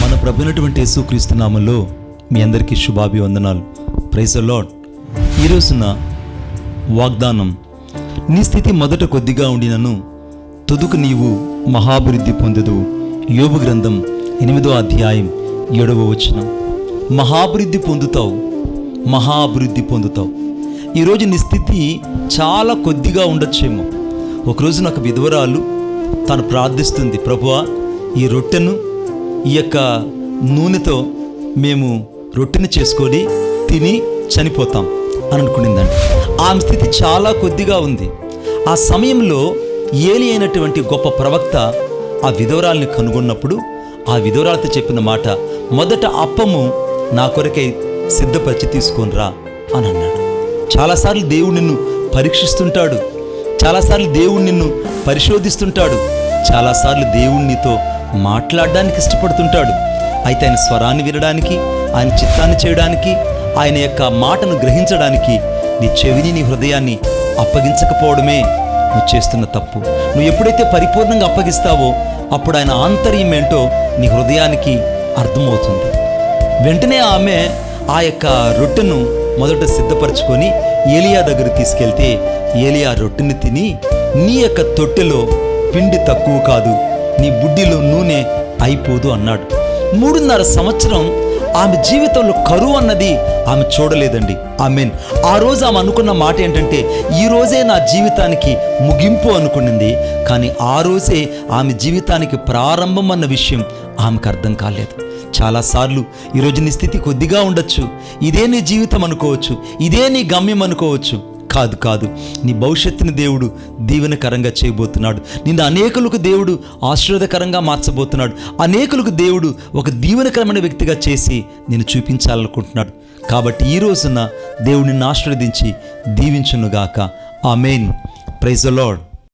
మన ప్రభునటువంటి యేసుక్రీస్తు నామంలో మీ అందరికీ శుభాభివందనాలు. ప్రైజ్ లాడ్ ఈ రోజున వాగ్దానం నీ స్థితి మొదట కొద్దిగా ఉండినను తుదుకు నీవు మహాభివృద్ధి పొందదు. యోగు గ్రంథం ఎనిమిదో అధ్యాయం ఏడవ వచనం. మహాభివృద్ధి పొందుతావు మహాభివృద్ధి పొందుతావు. ఈరోజు నీ స్థితి చాలా కొద్దిగా ఉండొచ్చేమో. ఒకరోజు నాకు విధవరాలు తను ప్రార్థిస్తుంది ప్రభువా ఈ రొట్టెను ఈ యొక్క నూనెతో మేము రొట్టెను చేసుకొని తిని చనిపోతాం అని అనుకునిందండి ఆమె స్థితి చాలా కొద్దిగా ఉంది. ఆ సమయంలో ఏలి అయినటువంటి గొప్ప ప్రవక్త ఆ విధవరాల్ని కనుగొన్నప్పుడు ఆ విధవరాలతో చెప్పిన మాట మొదట అప్పము నా కొరకై సిద్ధపరిచి తీసుకొని రా అని అన్నాడు. చాలాసార్లు దేవుడు నిన్ను పరీక్షిస్తుంటాడు. చాలాసార్లు దేవుడు నిన్ను పరిశోధిస్తుంటాడు. చాలాసార్లు దేవుడు నీతో మాట్లాడడానికి ఇష్టపడుతుంటాడు. అయితే ఆయన స్వరాన్ని వినడానికి ఆయన చిత్తాన్ని చేయడానికి ఆయన యొక్క మాటను గ్రహించడానికి నీ చెవిని నీ హృదయాన్ని అప్పగించకపోవడమే నువ్వు చేస్తున్న తప్పు. నువ్వు ఎప్పుడైతే పరిపూర్ణంగా అప్పగిస్తావో అప్పుడు ఆయన ఆంతర్యం ఏంటో నీ హృదయానికి అర్థమవుతుంది. వెంటనే ఆమె ఆ యొక్క రొట్టెను మొదట సిద్ధపరచుకొని ఏలియా దగ్గర తీసుకెళ్తే ఏలియా రొట్టెని తిని నీ యొక్క తొట్టెలో పిండి తక్కువ కాదు నీ బుడ్డిలో నూనె అయిపోదు అన్నాడు. మూడున్నర సంవత్సరం ఆమె జీవితంలో కరువు అన్నది ఆమె చూడలేదండి. మీన్ ఆ రోజు ఆమె అనుకున్న మాట ఏంటంటే ఈ రోజే నా జీవితానికి ముగింపు అనుకునింది. కానీ ఆ రోజే ఆమె జీవితానికి ప్రారంభం అన్న విషయం ఆమెకు అర్థం కాలేదు. చాలాసార్లు. ఈరోజు నీ స్థితి కొద్దిగా ఉండొచ్చు. ఇదే నీ జీవితం అనుకోవచ్చు. ఇదే నీ గమ్యం అనుకోవచ్చు. కాదు కాదు. నీ భవిష్యత్తుని దేవుడు దీవెనకరంగా చేయబోతున్నాడు. నిన్ను అనేకులకు దేవుడు ఆశీర్వాదకరంగా మార్చబోతున్నాడు. అనేకులకు దేవుడు ఒక దీవెనకరమైన వ్యక్తిగా చేసి నేను చూపించాలనుకుంటున్నాడు. కాబట్టి ఈ రోజున దేవుడిని ఆశీర్వదించి దీవించునుగాక. ఆ మెయిన్ ప్రైజ్ లార్డ్.